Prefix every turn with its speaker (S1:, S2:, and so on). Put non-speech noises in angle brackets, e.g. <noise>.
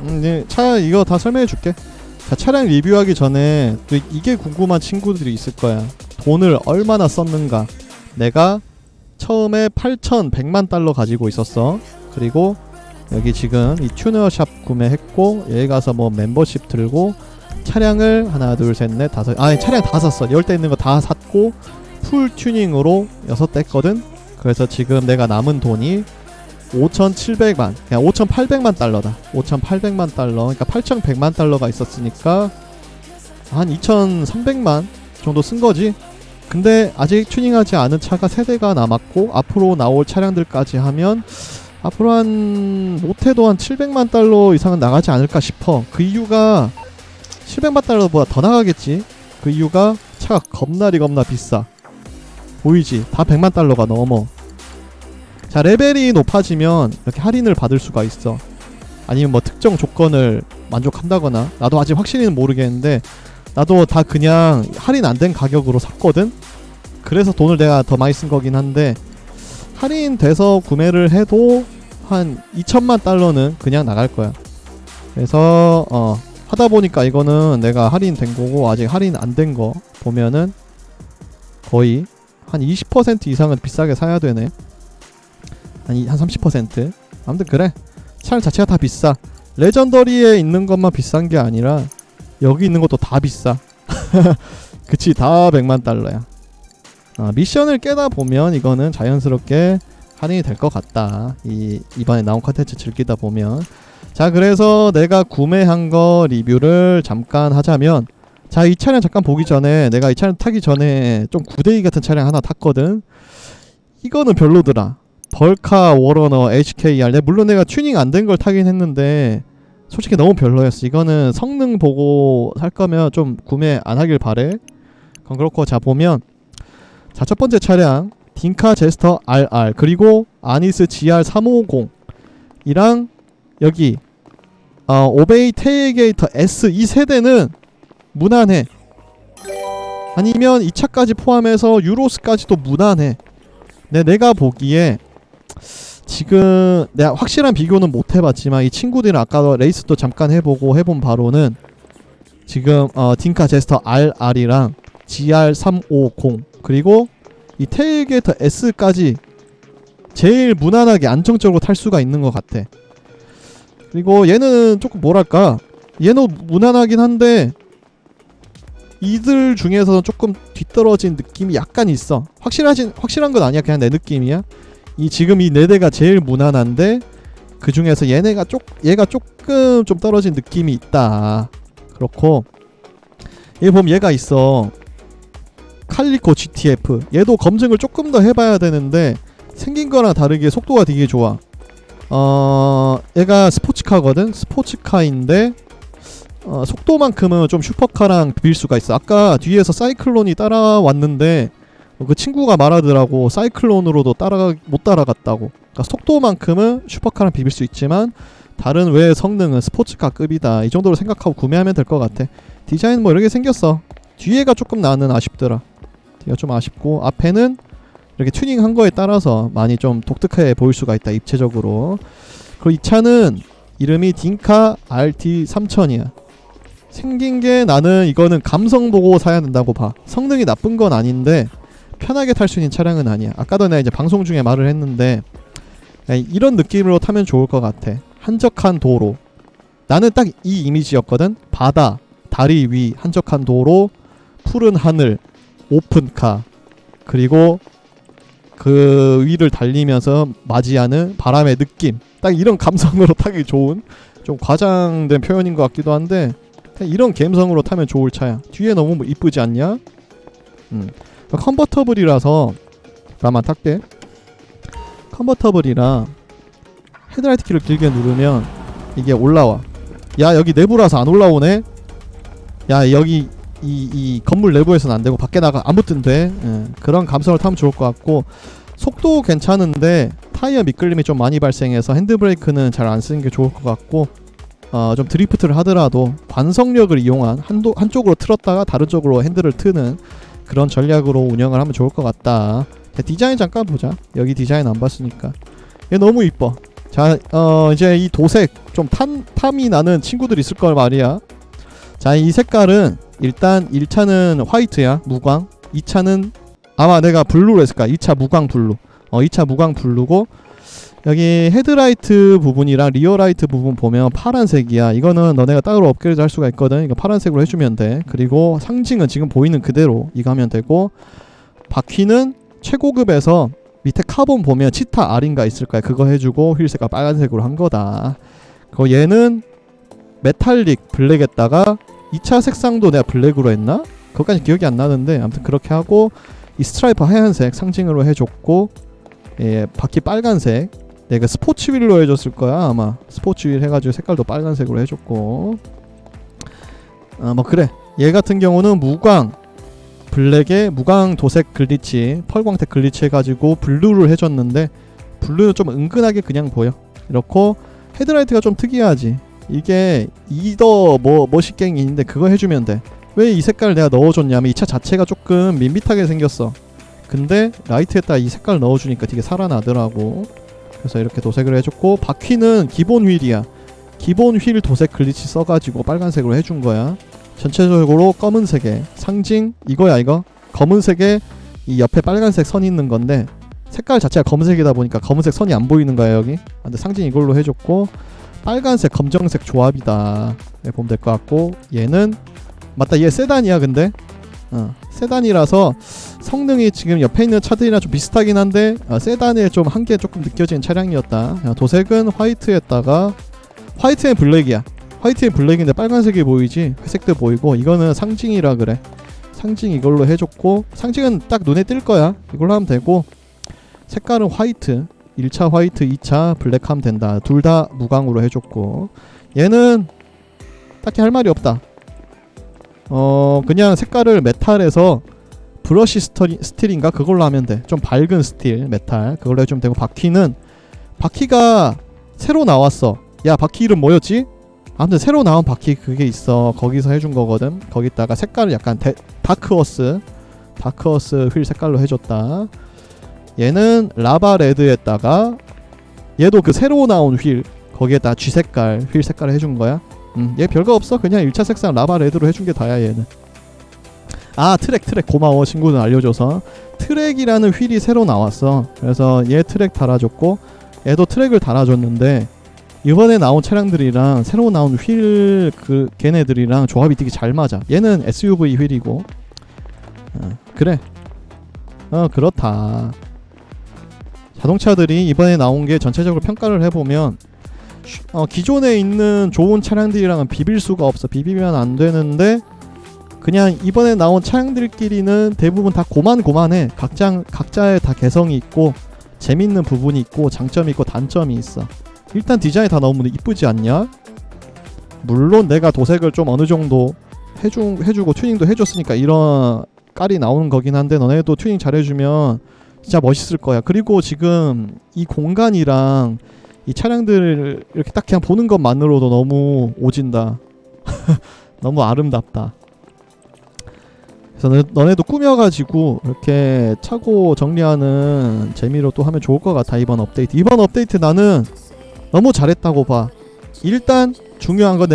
S1: 음, 이제 차 이거 다 설명해 줄게. 자, 차량 리뷰하기 전에 또 이게 궁금한 친구들이 있을 거야. 돈을 얼마나 썼는가. 내가 처음에 8,100만 달러 가지고 있었어. 그리고 여기 지금 이 튜너샵 구매했고 여기 가서 뭐 멤버십 들고 차량을 하나 둘 셋 넷 다섯 아 차량 다 샀어 열 대 있는 거 다 샀고 풀 튜닝으로 여섯 대 했거든 그래서 지금 내가 남은 돈이 5,700만, 그냥 5,800만 달러다. 5,800만 달러, 그러니까 8,100만 달러가 있었으니까 한 2,300만 정도 쓴 거지. 근데 아직 튜닝하지 않은 차가 세 대가 남았고 앞으로 나올 차량들까지 하면 앞으로 한 못해도 한 700만 달러 이상은 나가지 않을까 싶어. 그 이유가 700만 달러보다 더 나가겠지. 그 이유가 차가 겁나리 겁나 비싸. 보이지? 다 100만 달러가 넘어. 자 레벨이 높아지면 이렇게 할인을 받을 수가 있어. 아니면 뭐 특정 조건을 만족한다거나 나도 아직 확실히는 모르겠는데 나도 다 그냥 할인 안 된 가격으로 샀거든? 그래서 돈을 내가 더 많이 쓴 거긴 한데 할인돼서 구매를 해도 한 2천만 달러는 그냥 나갈 거야. 그래서 어 하다 보니까 이거는 내가 할인된 거고 아직 할인 안 된 거 보면은 거의 한 20% 이상은 비싸게 사야 되네 한, 이- 한 30%? 아무튼 그래. 차량 자체가 다 비싸. 레전더리에 있는 것만 비싼 게 아니라 여기 있는 것도 다 비싸. <laughs> 그치 다 100만 달러야. 아, 미션을 깨다 보면 이거는 자연스럽게 할인이 될 것 같다. 이 이번에 나온 컨텐츠 즐기다 보면. 자 그래서 내가 구매한 거 리뷰를 잠깐 하자면 자 이 차량 잠깐 보기 전에 내가 이 차량 타기 전에 좀 구데기 같은 차량 하나 탔거든. 이거는 별로더라 벌카 워러너 HKR 내 물론 내가 튜닝 안 된 걸 타긴 했는데 솔직히 너무 별로였어. 이거는 성능 보고 살 거면 좀 구매 안 하길 바래. 그건 그렇고 자 보면 자 첫 번째 차량 딩카 제스터 RR 그리고 아니스 GR350 이랑 여기 어, 오베이 테일게이터 S 이 세대는 무난해. 아니면 이 차까지 포함해서 유로스까지도 무난해. 내 내가 보기에 지금 내가 확실한 비교는 못 해봤지만 이 친구들은 아까 레이스도 잠깐 해보고 해본 바로는 지금 어, 딩카 제스터 RR이랑 GR350 그리고 이 테일게이터 S까지 제일 무난하게 안정적으로 탈 수가 있는 것 같아. 그리고 얘는 조금 뭐랄까 얘는 무난하긴 한데 이들 중에서는 조금 뒤떨어진 느낌이 약간 있어. 확실하진 확실한 건 아니야. 그냥 내 느낌이야. 이 지금 이 네 대가 제일 무난한데 그 중에서 얘네가 쪽 얘가 조금 좀 떨어진 느낌이 있다. 그렇고 얘 보면 얘가 있어. 칼리코 GTF. 얘도 검증을 조금 더 해봐야 되는데 생긴 거랑 다르게 속도가 되게 좋아. 어, 얘가 스포츠카거든. 스포츠카인데 어, 속도만큼은 좀 슈퍼카랑 비빌 수가 있어. 아까 뒤에서 사이클론이 따라왔는데 어, 그 친구가 말하더라고 사이클론으로도 따라 못 따라갔다고. 그러니까 속도만큼은 슈퍼카랑 비빌 수 있지만 다른 외 성능은 스포츠카급이다. 이 정도로 생각하고 구매하면 될 것 같아. 디자인 뭐 이렇게 생겼어. 뒤에가 조금 나는 아쉽더라. 뒤가 좀 아쉽고 앞에는 이렇게 튜닝한 거에 따라서 많이 좀 독특해 보일 수가 있다. 입체적으로. 그리고 이 차는 이름이 딩카 RT 3000이야. 생긴 게 나는 이거는 감성 보고 사야 된다고 봐. 성능이 나쁜 건 아닌데 편하게 탈 수 있는 차량은 아니야. 아까도 내가 이제 방송 중에 말을 했는데 이런 느낌으로 타면 좋을 것 같아. 한적한 도로. 나는 딱 이 이미지였거든. 바다, 다리 위, 한적한 도로, 푸른 하늘, 오픈카, 그리고 그 위를 달리면서 맞이하는 바람의 느낌. 딱 이런 감성으로 <laughs> 타기 좋은 좀 과장된 표현인 것 같기도 한데 이런 감성으로 타면 좋을 차야. 뒤에 너무 이쁘지 않냐? 음. 컨버터블이라서 나만 탈게. 컨버터블이라 헤드라이트 키를 길게 누르면 이게 올라와. 야 여기 내부라서 안 올라오네. 야 여기 이, 이 건물 내부에서는 안 되고 밖에 나가 아무튼 돼. 예, 그런 감성을 타면 좋을 것 같고 속도 괜찮은데 타이어 미끌림이 좀 많이 발생해서 핸드브레이크는 잘 안 쓰는 게 좋을 것 같고 어, 좀 드리프트를 하더라도 반성력을 이용한 한도, 한쪽으로 틀었다가 다른 쪽으로 핸들을 트는 그런 전략으로 운영을 하면 좋을 것 같다. 자, 디자인 잠깐 보자. 여기 디자인 안 봤으니까. 얘 너무 이뻐. 자, 어, 이제 이 도색 좀 탐, 탐이 나는 친구들 있을 걸 말이야. 자, 이 색깔은 일단 1차는 화이트야, 무광. 2차는 아마 내가 블루로 했을 거야. 2차 무광 블루. 어, 2차 무광 블루고 여기 헤드라이트 부분이랑 리어라이트 부분 보면 파란색이야. 이거는 너네가 따로 업그레이드 할 수가 있거든. 이거 파란색으로 해주면 돼. 그리고 상징은 지금 보이는 그대로 이거 하면 되고 바퀴는 최고급에서 밑에 카본 보면 치타 R인가 있을 거야. 그거 해주고 휠색깔 빨간색으로 한 거다. 그 얘는 메탈릭 블랙에다가 2차 색상도 내가 블랙으로 했나? 그것까지 기억이 안 나는데 아무튼 그렇게 하고 이 스트라이프 하얀색 상징으로 해줬고 예, 바퀴 빨간색 내가 스포츠 휠로 해줬을 거야 아마. 스포츠 휠 해가지고 색깔도 빨간색으로 해줬고. 아 뭐 그래. 얘 같은 경우는 무광. 블랙에 무광 도색 글리치 펄광택 글리치 해가지고 블루를 해줬는데 블루는 좀 은근하게 그냥 보여. 이렇고 헤드라이트가 좀 특이하지. 이게 이더 뭐 머시갱인데 그거 해주면 돼. 왜 이 색깔 내가 넣어줬냐면 이 차 자체가 조금 밋밋하게 생겼어. 근데 라이트에다 이 색깔 넣어주니까 되게 살아나더라고 그래서 이렇게 도색을 해줬고 바퀴는 기본 휠이야. 기본 휠 도색 글리치 써가지고 빨간색으로 해준 거야. 전체적으로 검은색에. 상징 이거야 이거. 검은색에 이 옆에 빨간색 선 있는 건데 색깔 자체가 검은색이다 보니까 검은색 선이 안 보이는 거야 여기. 아, 근데 상징 이걸로 해줬고 빨간색 검정색 조합이다. 네, 보면 될 것 같고 얘는 맞다 얘 세단이야 근데. 어, 세단이라서 성능이 지금 옆에 있는 차들이랑 좀 비슷하긴 한데 어, 세단에 좀 한계 조금 느껴지는 차량이었다. 야, 도색은 화이트에다가 화이트엔 블랙이야. 화이트엔 블랙인데 빨간색이 보이지? 회색도 보이고 이거는 상징이라 그래. 상징 이걸로 해줬고 상징은 딱 눈에 띌 거야. 이걸로 하면 되고 색깔은 화이트. 1차 화이트 2차 블랙 하면 된다. 둘 다 무광으로 해줬고. 얘는 딱히 할 말이 없다. 어 그냥 색깔을 메탈에서 브러쉬 스터리, 스틸인가? 그걸로 하면 돼. 좀 밝은 스틸 메탈. 그걸로 해주면 되고 바퀴는 바퀴가 새로 나왔어. 야 바퀴 이름 뭐였지? 아무튼 새로 나온 바퀴 그게 있어. 거기서 해준 거거든. 거기다가 색깔을 약간 데, 다크워스 다크워스 휠 색깔로 해줬다. 얘는 라바 레드에다가 얘도 그 새로 나온 휠 거기에다 G 색깔 휠 색깔을 해준 거야. 음, 얘 별거 없어. 그냥 1차 색상 라바 레드로 해준 게 다야 얘는 아 트랙 트랙. 고마워 친구는 알려줘서. 트랙이라는 휠이 새로 나왔어. 그래서 얘 트랙 달아줬고 얘도 트랙을 달아줬는데 이번에 나온 차량들이랑 새로 나온 휠 그 걔네들이랑 조합이 되게 잘 맞아. 얘는 SUV 휠이고. 어, 그래. 어 그렇다. 자동차들이 이번에 나온 게 전체적으로 평가를 해보면 쉬- 어, 기존에 있는 좋은 차량들이랑은 비빌 수가 없어. 비비면 안 되는데 그냥 이번에 나온 차량들끼리는 대부분 다 고만고만해 각자 각자의 다 개성이 있고 재밌는 부분이 있고 장점이 있고 단점이 있어 일단 디자인이 다 너무 이쁘지 않냐? 물론 내가 도색을 좀 어느 정도 해주, 해주고 튜닝도 해줬으니까 이런 깔이 나오는 거긴 한데 너네도 튜닝 잘해주면 진짜 멋있을 거야. 그리고 지금 이 공간이랑 이 차량들을 이렇게 딱 그냥 보는 것만으로도 너무 오진다. <laughs> 너무 아름답다. 그래서 너- 너네도 꾸며가지고 이렇게 차고 정리하는 재미로 또 하면 좋을 것 같아 이번 업데이트. 이번 업데이트 나는 너무 잘했다고 봐. 일단 중요한 건 내가